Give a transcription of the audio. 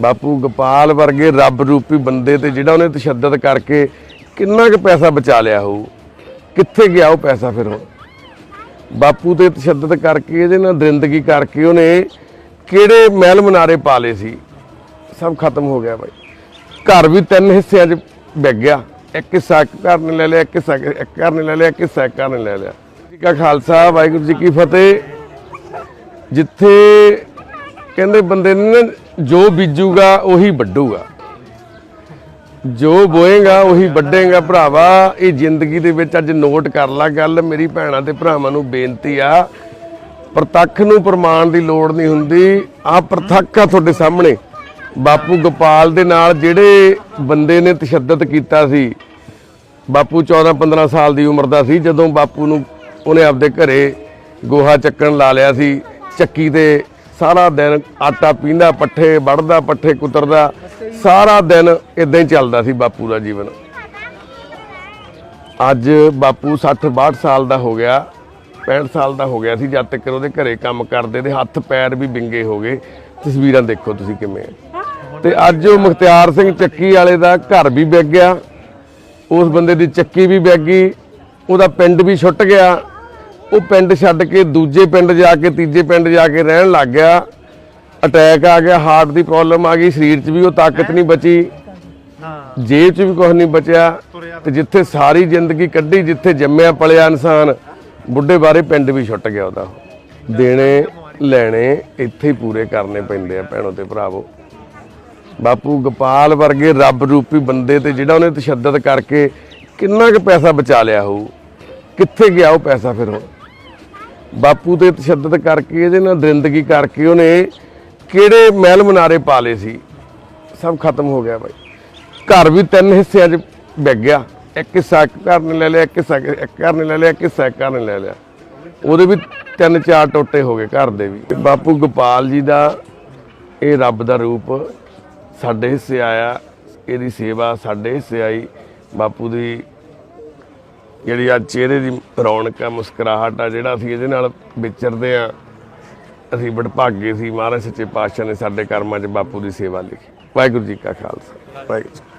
ਬਾਪੂ ਗੋਪਾਲ ਵਰਗੇ ਰੱਬ ਰੂਪੀ ਬੰਦੇ ਤੇ ਜਿਹੜਾ ਉਹਨੇ ਤਸ਼ੱਦਦ ਕਰਕੇ ਕਿੰਨਾ ਕੁ ਪੈਸਾ ਬਚਾ ਲਿਆ ਹੋਊ, ਕਿੱਥੇ ਗਿਆ ਉਹ ਪੈਸਾ ਫਿਰ ਹੁਣ? ਬਾਪੂ ਤੇ ਤਸ਼ੱਦਦ ਕਰਕੇ, ਇਹਦੇ ਨਾਲ ਦਰਿੰਦਗੀ ਕਰਕੇ ਉਹਨੇ ਕਿਹੜੇ ਮਹਿਲ ਮਨਾਰੇ ਪਾ ਲਏ ਸੀ? ਸਭ ਖਤਮ ਹੋ ਗਿਆ ਬਾਈ। ਘਰ ਵੀ ਤਿੰਨ ਹਿੱਸਿਆਂ 'ਚ ਵਿਕ ਗਿਆ। ਇੱਕ ਹਿੱਸਾ ਘਰ ਨੇ ਲੈ ਲਿਆ, ਇੱਕ ਹਿੱਸਾ ਇੱਕ ਘਰ ਨੇ ਲੈ ਲਿਆ, ਇੱਕ ਹਿੱਸਾ ਘਰ ਨੇ ਲੈ ਲਿਆ। ਜੀ ਕਾ ਖਾਲਸਾ, ਵਾਹਿਗੁਰੂ ਜੀ ਕੀ ਫਤਿਹ। ਜਿੱਥੇ ਕਹਿੰਦੇ ਬੰਦੇ ਨੇ ਨਾ ਜੋ ਬੀਜੂਗਾ ਉਹੀ ਵੱਢੂਗਾ। ਜੋ ਬੋਏਗਾ ਉਹੀ ਵੱਢੇਗਾ ਭਰਾਵਾ। ਇਹ ਜ਼ਿੰਦਗੀ ਦੇ ਵਿੱਚ ਅੱਜ ਨੋਟ ਕਰ ਲੈ ਗੱਲ। ਮੇਰੀ ਭੈਣਾਂ ਤੇ ਭਰਾਵਾਂ ਨੂੰ ਬੇਨਤੀ ਆ, ਪ੍ਰਤੱਖ ਨੂੰ ਪ੍ਰਮਾਣ ਦੀ ਲੋੜ ਨਹੀਂ ਹੁੰਦੀ। ਆ ਪ੍ਰਤੱਖ ਆ ਤੁਹਾਡੇ ਸਾਹਮਣੇ। ਬਾਪੂ ਗੋਪਾਲ ਦੇ ਨਾਲ ਜਿਹੜੇ ਬੰਦੇ ਨੇ ਤਸ਼ੱਦਦ ਕੀਤਾ ਸੀ, ਬਾਪੂ 14 15 ਸਾਲ ਦੀ ਉਮਰ ਦਾ ਸੀ, ਜਦੋਂ ਬਾਪੂ ਨੂੰ ਉਹਨੇ ਆਪਦੇ ਘਰੇ ਗੋਹਾ ਚੱਕਣ ਲਾ ਲਿਆ ਸੀ, ਚੱਕੀ ਤੇ ਸਾਰਾ ਦਿਨ ਆਟਾ ਪੀਂਦਾ, ਪੱਠੇ ਵੜਦਾ ਪੱਠੇ ਕੁਤਰਦਾ, ਸਾਰਾ ਦਿਨ ਇਦਾਂ ਹੀ ਚੱਲਦਾ ਸੀ ਬਾਪੂ ਦਾ ਜੀਵਨ। ਅੱਜ ਬਾਪੂ 60 62 ਸਾਲ ਦਾ ਹੋ ਗਿਆ 65 ਸਾਲ ਦਾ ਹੋ ਗਿਆ ਸੀ, ਜਦ ਤੱਕ ਉਹਦੇ ਘਰੇ ਕੰਮ ਕਰਦੇ ਤੇ ਹੱਥ ਪੈਰ ਵੀ ਬਿੰਗੇ ਹੋ ਗਏ। ਤਸਵੀਰਾਂ ਦੇਖੋ ਤੁਸੀਂ ਕਿਵੇਂ ਆ। ਤੇ ਅੱਜ ਉਹ ਮੁਖਤਿਆਰ ਸਿੰਘ ਚੱਕੀ ਵਾਲੇ ਦਾ ਘਰ ਵੀ ਵਿਕ ਗਿਆ, ਉਸ ਬੰਦੇ ਦੀ ਚੱਕੀ ਵੀ ਵਿਕ ਗਈ, ਉਹਦਾ ਪਿੰਡ ਵੀ ਛੁੱਟ ਗਿਆ। ਉਹ ਪਿੰਡ ਛੱਡ ਕੇ ਦੂਜੇ ਪਿੰਡ ਜਾ ਕੇ, ਤੀਜੇ ਪਿੰਡ ਜਾ ਕੇ ਰਹਿਣ ਲੱਗ ਗਿਆ। ਅਟੈਕ ਆ ਗਿਆ ਹਾਰਟ ਦੀ ਪ੍ਰੋਬਲਮ ਆ ਗਈ, ਸਰੀਰ 'ਚ ਵੀ ਉਹ ਤਾਕਤ ਨਹੀਂ ਬਚੀ। ਜੇਬ 'ਚ ਵੀ ਕੁਝ ਨਹੀਂ ਬਚਿਆ। ਤੇ ਜਿੱਥੇ ਸਾਰੀ ਜ਼ਿੰਦਗੀ ਕੱਢੀ, ਜਿੱਥੇ ਜੰਮਿਆ ਪਲਿਆ ਇਨਸਾਨ, ਬੁੱਢੇ ਬਾਰੇ ਪਿੰਡ ਵੀ ਛੁੱਟ ਗਿਆ ਉਹਦਾ। ਦੇਣੇ, ਲੈਣੇ, ਇੱਥੇ ਹੀ ਪੂਰੇ ਕਰਨੇ ਪੈਂਦੇ ਆ ਭੈਣੋ ਤੇ ਭਰਾਵੋ। ਬਾਪੂ ਗੋਪਾਲ ਵਰਗੇ ਰੱਬ ਰੂਪੀ ਬੰਦੇ ਤੇ ਜਿਹੜਾ ਉਹਨੇ ਤਸ਼ੱਦਦ ਕਰਕੇ ਕਿੰਨਾ ਕੁ ਪੈਸਾ ਬਚਾ ਲਿਆ ਹੋਊ, ਕਿੱਥੇ ਗਿਆ ਉਹ ਪੈਸਾ ਫਿਰ ਹੁਣ ਬਾਪੂ ਤੇ ਤਸ਼ੱਦਦ ਕਰਕੇ, ਇਹਦੇ ਨਾਲ ਦਰਿੰਦਗੀ ਕਰਕੇ ਉਹਨੇ ਕਿਹੜੇ ਮਹਿਲ ਮਨਾਰੇ ਪਾ ਲਏ ਸੀ? ਸਭ ਖਤਮ ਹੋ ਗਿਆ ਬਾਈ। ਘਰ ਵੀ ਤਿੰਨ ਹਿੱਸਿਆਂ 'ਚ ਵਿਕ ਗਿਆ। ਇੱਕ ਹਿੱਸਾ ਇੱਕ ਘਰ ਨੇ ਲੈ ਲਿਆ, ਇੱਕ ਹਿੱਸਾ ਇੱਕ ਘਰ ਨੇ ਲੈ ਲਿਆ, ਇੱਕ ਹਿੱਸਾ ਇੱਕ ਘਰ ਨੇ ਲੈ ਲਿਆ। ਉਹਦੇ ਵੀ ਤਿੰਨ ਚਾਰ ਟੋਟੇ ਹੋ ਗਏ ਘਰ ਦੇ ਵੀ। ਬਾਪੂ ਗੋਪਾਲ ਜੀ ਦਾ ਇਹ ਰੱਬ ਦਾ ਰੂਪ ਸਾਡੇ ਹਿੱਸੇ ਆਇਆ, ਇਹਦੀ ਸੇਵਾ ਸਾਡੇ ਹਿੱਸੇ ਆਈ। ਬਾਪੂ ਦੀ ਜਿਹੜੀ ਆ ਚਿਹਰੇ ਦੀ ਰੌਣਕ ਆ, ਮੁਸਕਰਾਹਟ ਆ, ਜਿਹੜਾ ਅਸੀਂ ਇਹਦੇ ਨਾਲ ਵਿਚਰਦੇ ਆ, ਅਸੀਂ ਬੜਭਾਗੇ ਸੀ, ਮਹਾਰਾਜ ਸੱਚੇ ਪਾਤਸ਼ਾਹ ਨੇ ਸਾਡੇ ਕਰਮਾਂ 'ਚ ਬਾਪੂ ਦੀ ਸੇਵਾ ਲਿਖੀ। ਵਾਹਿਗੁਰੂ ਜੀ ਕਾ ਖਾਲਸਾ। ਵਾਹਿਗੁਰੂ ਜੀ